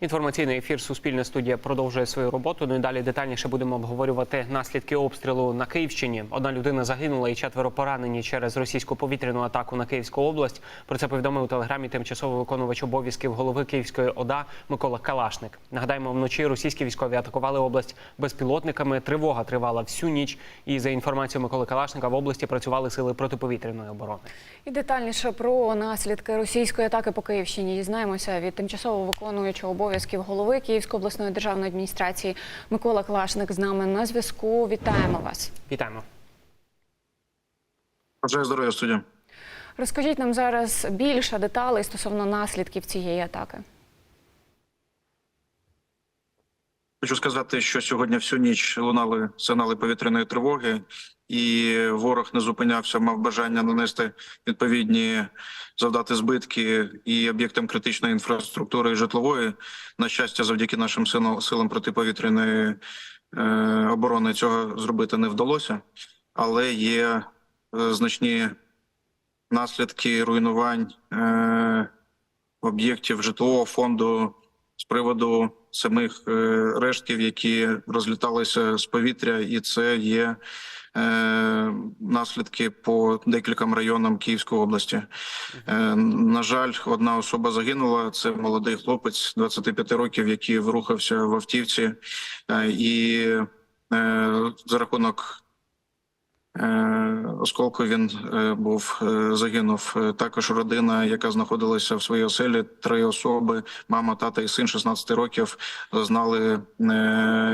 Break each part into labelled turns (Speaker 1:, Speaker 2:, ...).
Speaker 1: Інформаційний ефір Суспільне студія продовжує свою роботу. Ну і далі детальніше будемо обговорювати наслідки обстрілу на Київщині. Одна людина загинула і четверо поранені через російську повітряну атаку на Київську область. Про це повідомив у телеграмі тимчасово виконувач обов'язків голови Київської ОДА Микола Калашник. Нагадаємо, вночі російські військові атакували область безпілотниками. Тривога тривала всю ніч. І за інформацією Миколи Калашника в області працювали сили протиповітряної оборони.
Speaker 2: І детальніше про наслідки російської атаки по Київщині дізнаємося від тимчасово виконуючого обов'язків голови Київської обласної державної адміністрації Микола Клашник з нами на зв'язку. Вітаємо вас.
Speaker 1: Вітаємо.
Speaker 3: Бажаю здоров'я студія.
Speaker 2: Розкажіть нам зараз більше деталей стосовно наслідків цієї атаки.
Speaker 3: Хочу сказати, що сьогодні всю ніч лунали сигнали повітряної тривоги, і ворог не зупинявся, мав бажання нанести відповідні завдати збитки і об'єктам критичної інфраструктури і житлової. На щастя, завдяки нашим силам, протиповітряної е, оборони цього зробити не вдалося, але є е, значні наслідки руйнувань е, об'єктів житлового фонду з приводу самих е, рештків, які розліталися з повітря, і це є е, наслідки по декільком районам Київської області. Е, на жаль, одна особа загинула. Це молодий хлопець 25 років, який рухався в автівці, і за рахунок Е, Оскільки він е, був е, загинув. Також родина, яка знаходилася в своїй оселі, три особи: мама, тата і син 16 років, зазнали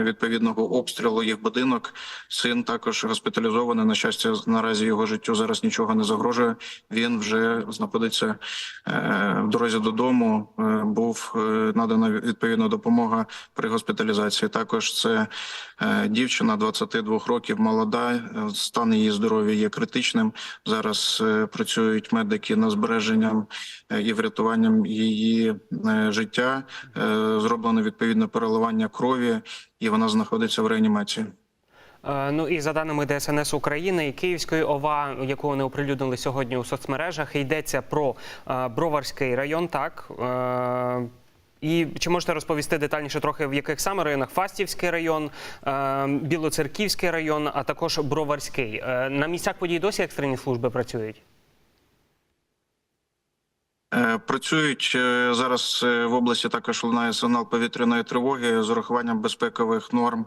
Speaker 3: відповідного обстрілу їх будинок. Син також госпіталізований. На щастя, наразі його життю зараз нічого не загрожує. Він вже знаходиться в дорозі додому. Був надана відповідна допомога при госпіталізації. Також це дівчина 22 років, молода. е, Стан її здоров'я є критичним. Зараз е, працюють медики над збереженням е, і врятуванням її е, життя. Зроблено відповідне переливання крові, і вона знаходиться в реанімації.
Speaker 1: Ну і за даними ДСНС України і Київської ОВА, яку вони оприлюднили сьогодні у соцмережах, йдеться про Броварський район. Так і чи можете розповісти детальніше трохи в яких саме районах? Фастівський район, е, Білоцерківський район, а також Броварський. Е, На місцях подій досі екстрені служби працюють.
Speaker 3: Е, Працюють зараз в області. Також лунає сигнал повітряної тривоги з урахуванням безпекових норм.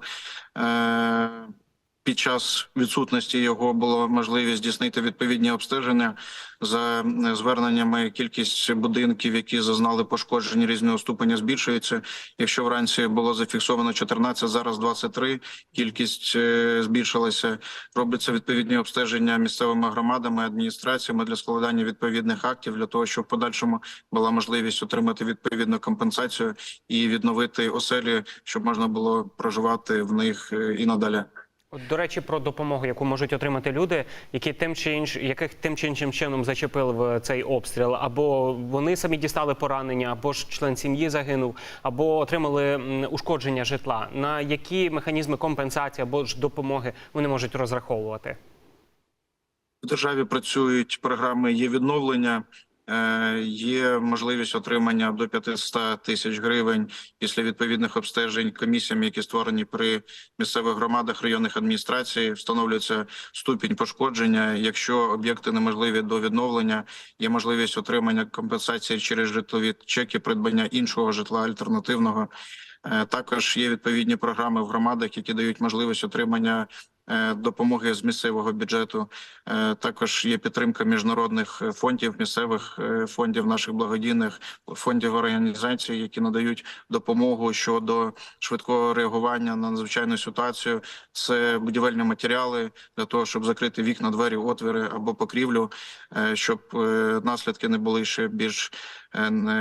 Speaker 3: Під час відсутності його було можливість здійснити відповідні обстеження за е, зверненнями. Кількість будинків, які зазнали пошкоджень різного ступеня, збільшується. Якщо вранці було зафіксовано 14, зараз 23, Кількість е, збільшилася. Робляться відповідні обстеження місцевими громадами, адміністраціями для складання відповідних актів для того, щоб в подальшому була можливість отримати відповідну компенсацію і відновити оселі, щоб можна було проживати в них е, і надалі.
Speaker 1: От, до речі, про допомогу, яку можуть отримати люди, які тим чи інш, яких тим чи іншим чином зачепили в цей обстріл, або вони самі дістали поранення, або ж член сім'ї загинув, або отримали ушкодження житла. На які механізми компенсації або ж допомоги вони можуть розраховувати?
Speaker 3: В державі працюють програми є відновлення. Е, Є можливість отримання до 500 тисяч гривень після відповідних обстежень комісіями, які створені при місцевих громадах районних адміністрацій. Встановлюється ступінь пошкодження. Якщо об'єкти неможливі до відновлення, є можливість отримання компенсації через житлові чеки, придбання іншого житла альтернативного. Е, Також є відповідні програми в громадах, які дають можливість отримання допомоги з місцевого бюджету. Е, Також є підтримка міжнародних е, фондів, місцевих е, фондів, наших благодійних фондів організацій, які надають допомогу щодо швидкого реагування на надзвичайну ситуацію. Це будівельні матеріали для того, щоб закрити вікна, двері, отвіри або покрівлю, е, щоб е, наслідки не були ще більш е,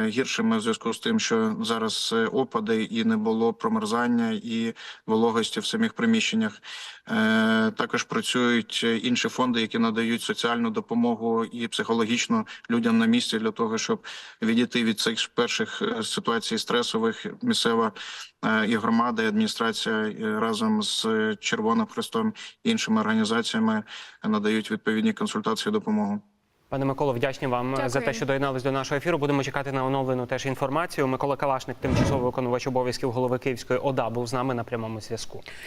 Speaker 3: гіршими в зв'язку з тим, що зараз е, опади і не було промерзання і вологості в самих приміщеннях. Е, Також працюють е, інші фонди, які надають соціальну допомогу і психологічну людям на місці для того, щоб відійти від цих перших е, ситуацій стресових. Місцева е, і громада, і адміністрація е, разом з е, Червоним Хрестом і іншими організаціями надають відповідні консультації і допомогу.
Speaker 1: Пане Миколо, вдячні вам
Speaker 2: Дякую.
Speaker 1: за те, що доєднались до нашого ефіру. Будемо чекати на оновлену теж інформацію. Микола Калашник, тимчасовий виконувач обов'язків голови Київської ОДА, був з нами на прямому зв'язку.